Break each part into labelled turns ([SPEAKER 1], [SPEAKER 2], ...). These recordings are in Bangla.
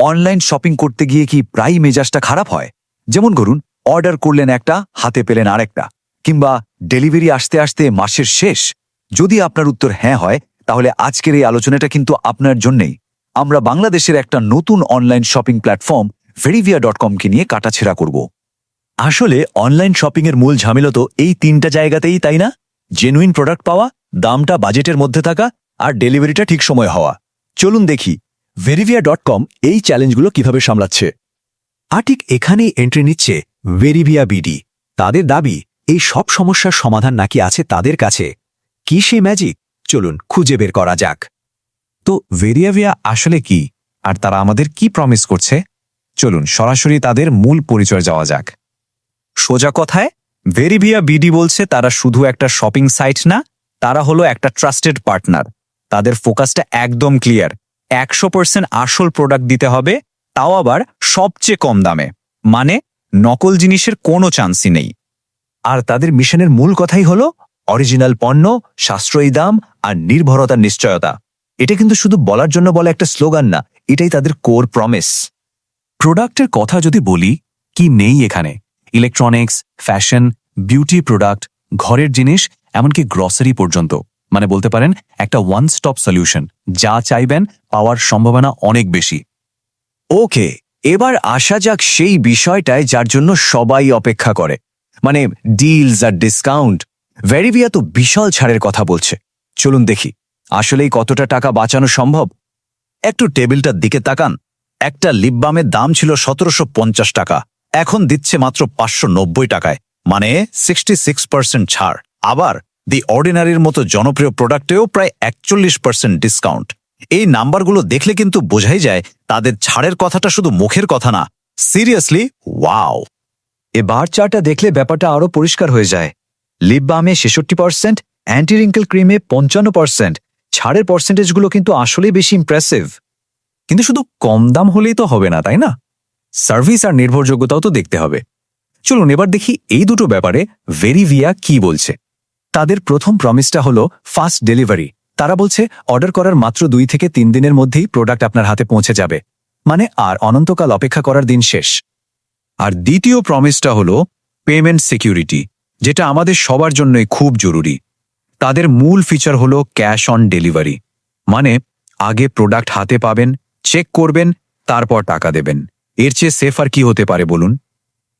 [SPEAKER 1] অনলাইন শপিং করতে গিয়ে কি প্রায় মেজাজটা খারাপ হয়? যেমন ধরুন, অর্ডার করলেন একটা, হাতে পেলেন আরেকটা, কিংবা ডেলিভারি আসতে আসতে মাসের শেষ। যদি আপনার উত্তর হ্যাঁ হয়, তাহলে আজকের এই আলোচনাটা কিন্তু আপনার জন্যেই। আমরা বাংলাদেশের একটা নতুন অনলাইন শপিং প্ল্যাটফর্ম ভেরিভিয়া ডট কমকে নিয়ে কাটাছেড়া করব।
[SPEAKER 2] আসলে অনলাইন শপিংয়ের মূল ঝামেলা তো এই তিনটা জায়গাতেই, তাই না? জেনুইন প্রোডাক্ট পাওয়া, দামটা বাজেটের মধ্যে থাকা, আর ডেলিভারিটা ঠিক সময় হওয়া। চলুন দেখি ভেরিভিয়া ডট কম এই চ্যালেঞ্জগুলো কীভাবে সামলাচ্ছে? আর ঠিক এখানেই এন্ট্রি নিচ্ছে ভেরিভিয়া বিডি তাদের দাবি, এই সব সমস্যার সমাধান নাকি আছে তাদের কাছে? কি সে ম্যাজিক চলুন খুঁজে বের করা যাক।
[SPEAKER 3] তো ভেরিয়াভিয়া আসলে কি? আর তারা আমাদের কি প্রমিস করছে? চলুন সরাসরি তাদের মূল পরিচয় যাওয়া যাক। সোজা কথায় ভেরিভিয়া বিডি বলছে তারা শুধু একটা শপিং সাইট না, তারা হলো একটা ট্রাস্টেড পার্টনার তাদের ফোকাসটা একদম ক্লিয়ার একশো পার্সেন্ট আসল প্রোডাক্ট দিতে হবে, তাও আবার সবচেয়ে কম দামে। মানে নকল জিনিসের কোনো চান্সই নেই।
[SPEAKER 2] আর তাদের মিশনের মূল কথাই হল অরিজিনাল পণ্য, সাশ্রয়ী দাম আর নির্ভরতার নিশ্চয়তা। এটা কিন্তু শুধু বলার জন্য বলা একটা স্লোগান না, এটাই তাদের কোর প্রমিস
[SPEAKER 3] প্রোডাক্টের কথা যদি বলি, কি নেই এখানে? ইলেকট্রনিক্স ফ্যাশন বিউটি প্রোডাক্ট ঘরের জিনিস, এমনকি গ্রসারি পর্যন্ত। মানে বলতে পারেন, একটা ওয়ান স্টপ সলিউশন যা চাইবেন, পাওয়ার সম্ভাবনা অনেক বেশি।
[SPEAKER 2] ওকে, এবার আসা যাক সেই বিষয়টায় যার জন্য সবাই অপেক্ষা করে। মানে ডিলস আর ডিসকাউন্ট ভেরিভিয়া তো বিশাল ছাড়ের কথা বলছে। চলুন দেখি, আসলেই কতটা টাকা বাঁচানো সম্ভব? একটু টেবিলটার দিকে তাকান। একটা লিপবামের দাম ছিল সতেরোশো পঞ্চাশ টাকা। এখন দিচ্ছে মাত্র পাঁচশো নব্বই টাকায়। মানে সিক্সটি ছাড়। আবার দি অর্ডিনারির মতো জনপ্রিয় প্রোডাক্টেও প্রায় একচল্লিশ পার্সেন্ট ডিসকাউন্ট এই নাম্বারগুলো দেখলে কিন্তু বোঝাই যায় তাদের ছাড়ের কথাটা শুধু মুখের কথা না। সিরিয়াসলি ওয়াও এ বার চাটা দেখলে ব্যাপারটা আরও পরিষ্কার হয়ে যায়। লিপ বামে ছেষট্টি পার্সেন্ট অ্যান্টি রিঙ্কেল ক্রিমে পঞ্চান্ন পার্সেন্ট ছাড়ের পার্সেন্টেজগুলো কিন্তু আসলেই বেশি ইমপ্রেসিভ
[SPEAKER 3] কিন্তু শুধু কম দাম হলেই তো হবে না, তাই না? সার্ভিস আর নির্ভরযোগ্যতাও তো দেখতে হবে। চলুন এবার দেখি এই দুটো ব্যাপারে ভেরিভিয়া কি বলছে।
[SPEAKER 2] তাদের প্রথম প্রমিসটা হলো ফাস্ট ডেলিভারি তারা বলছে অর্ডার করার মাত্র দুই থেকে তিন দিনের মধ্যেই প্রোডাক্ট আপনার হাতে পৌঁছে যাবে। মানে আর অনন্তকাল অপেক্ষা করার দিন শেষ।
[SPEAKER 3] আর দ্বিতীয় প্রমিসটা হলো পেমেন্ট সিকিউরিটি যেটা আমাদের সবার জন্যই খুব জরুরি। তাদের মূল ফিচার হলো ক্যাশ অন ডেলিভারি মানে আগে প্রোডাক্ট হাতে পাবেন চেক করবেন, তারপর টাকা দেবেন। এর চেয়ে সেফ আর কি হতে পারে বলুন?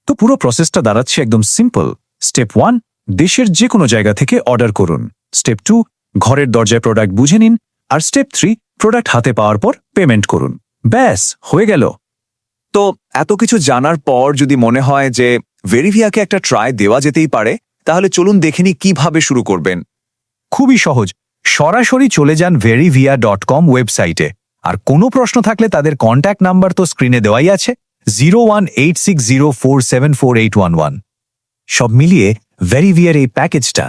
[SPEAKER 3] তো পুরো প্রসেসটা দাঁড়াচ্ছে একদম সিম্পল স্টেপ ওয়ান দেশের যে কোনো জায়গা থেকে অর্ডার করুন। স্টেপ টু, ঘরের দরজায় প্রোডাক্ট বুঝে নিন আর স্টেপ থ্রি, প্রোডাক্ট হাতে পাওয়ার পর পেমেন্ট করুন। ব্যাস, হয়ে গেল।
[SPEAKER 1] তো এত কিছু জানার পর যদি মনে হয় যে ভেরিভিয়াকে একটা ট্রাই দেওয়া যেতেই পারে, তাহলে চলুন দেখে দেখেনি কীভাবে শুরু করবেন।
[SPEAKER 2] খুবই সহজ। সরাসরি চলে যান ভেরিভিয়া ডট কম ওয়েবসাইটে আর কোনো প্রশ্ন থাকলে তাদের কন্ট্যাক্ট নাম্বার তো স্ক্রিনে দেওয়াই আছে zero one eight six zero four seven four eight one one সব মিলিয়ে ভেরিভিয়ার এই প্যাকেজটা